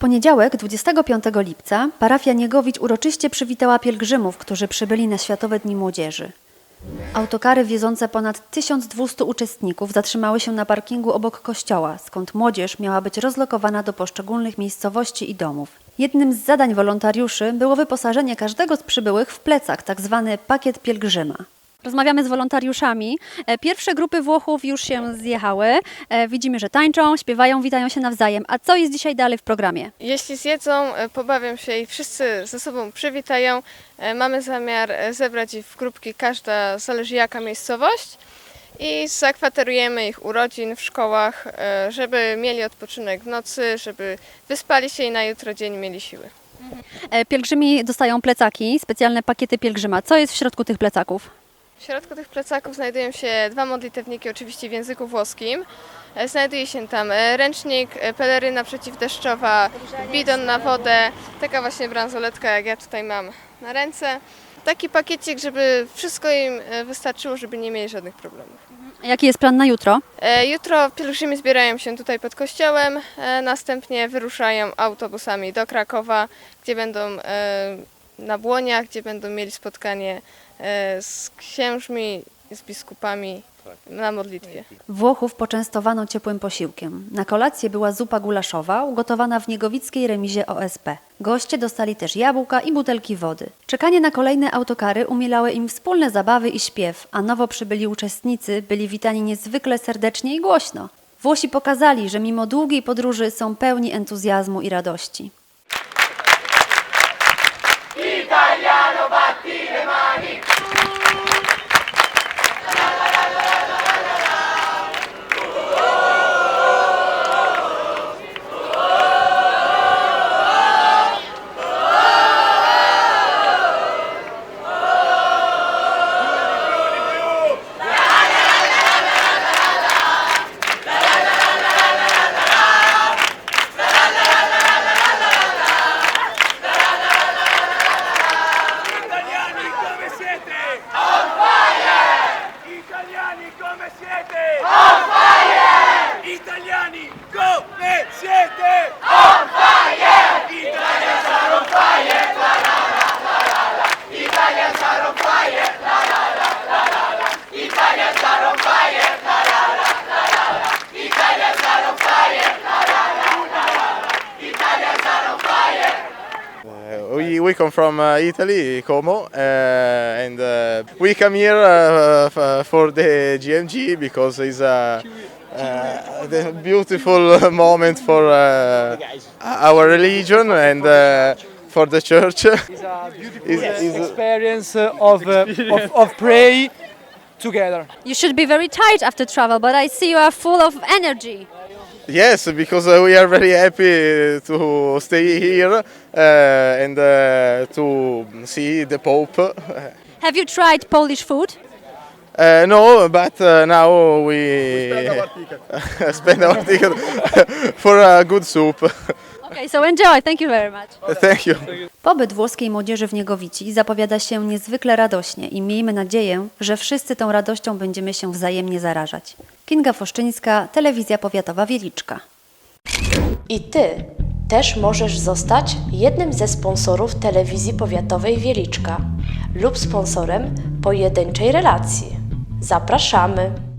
poniedziałek, 25 lipca, parafia Niegowicz uroczyście przywitała pielgrzymów, którzy przybyli na Światowe Dni Młodzieży. Autokary wiozące ponad 1200 uczestników zatrzymały się na parkingu obok kościoła, skąd młodzież miała być rozlokowana do poszczególnych miejscowości i domów. Jednym z zadań wolontariuszy było wyposażenie każdego z przybyłych w plecak, tak zwany pakiet pielgrzyma. Rozmawiamy z wolontariuszami. E, Pierwsze grupy Włochów już się zjechały. E, Widzimy, że tańczą, śpiewają, witają się nawzajem. A co jest dzisiaj dalej w programie? Jeśli zjedzą, e, pobawią się i wszyscy ze sobą przywitają, mamy zamiar zebrać ich w grupki, każda zależy jaka miejscowość i zakwaterujemy ich u rodzin w szkołach, żeby mieli odpoczynek w nocy, żeby wyspali się i na jutro dzień mieli siły. Pielgrzymi dostają plecaki, specjalne pakiety pielgrzyma. Co jest w środku tych plecaków? W środku tych plecaków znajdują się dwa modlitewniki, oczywiście w języku włoskim. E, Znajduje się tam e, ręcznik, e, peleryna przeciwdeszczowa, bidon na wodę, taka właśnie bransoletka jak ja tutaj mam na ręce. Taki pakiecik, żeby wszystko im wystarczyło, żeby nie mieli żadnych problemów. Jaki jest plan na jutro? Jutro pielgrzymi zbierają się tutaj pod kościołem, następnie wyruszają autobusami do Krakowa, gdzie będą na Błoniach, gdzie będą mieli spotkanie z księżmi, z biskupami na modlitwie. Włochów poczęstowano ciepłym posiłkiem. Na kolację była zupa gulaszowa, ugotowana w niegowickiej remizie OSP. Goście dostali też jabłka i butelki wody. Czekanie na kolejne autokary umielały im wspólne zabawy i śpiew, a nowo przybyli uczestnicy byli witani niezwykle serdecznie i głośno. Włosi pokazali, że mimo długiej podróży są pełni entuzjazmu i radości. Entre! We, we come from uh, Italy, Como, uh, and uh, we come here uh, for the GMG because it's a uh, the beautiful moment for uh, our religion and uh, for the church. It's a beautiful Is- is- experience uh, of, uh, of, of pray together. You should be very tired after travel, but I see you are full of energy. Yes, because uh, we are very happy to stay here uh, and uh, to see the Pope. Have you tried Polish food? Uh, no, but uh, now we spend our ticket for a good soup. Okay, so enjoy. Thank you very much. Thank you. Pobyt włoskiej młodzieży w Niegowici zapowiada się niezwykle radośnie i miejmy nadzieję, że wszyscy tą radością będziemy się wzajemnie zarażać. Kinga Foszczyńska, Telewizja Powiatowa Wieliczka. I Ty też możesz zostać jednym ze sponsorów telewizji powiatowej Wieliczka lub sponsorem pojedynczej relacji. Zapraszamy!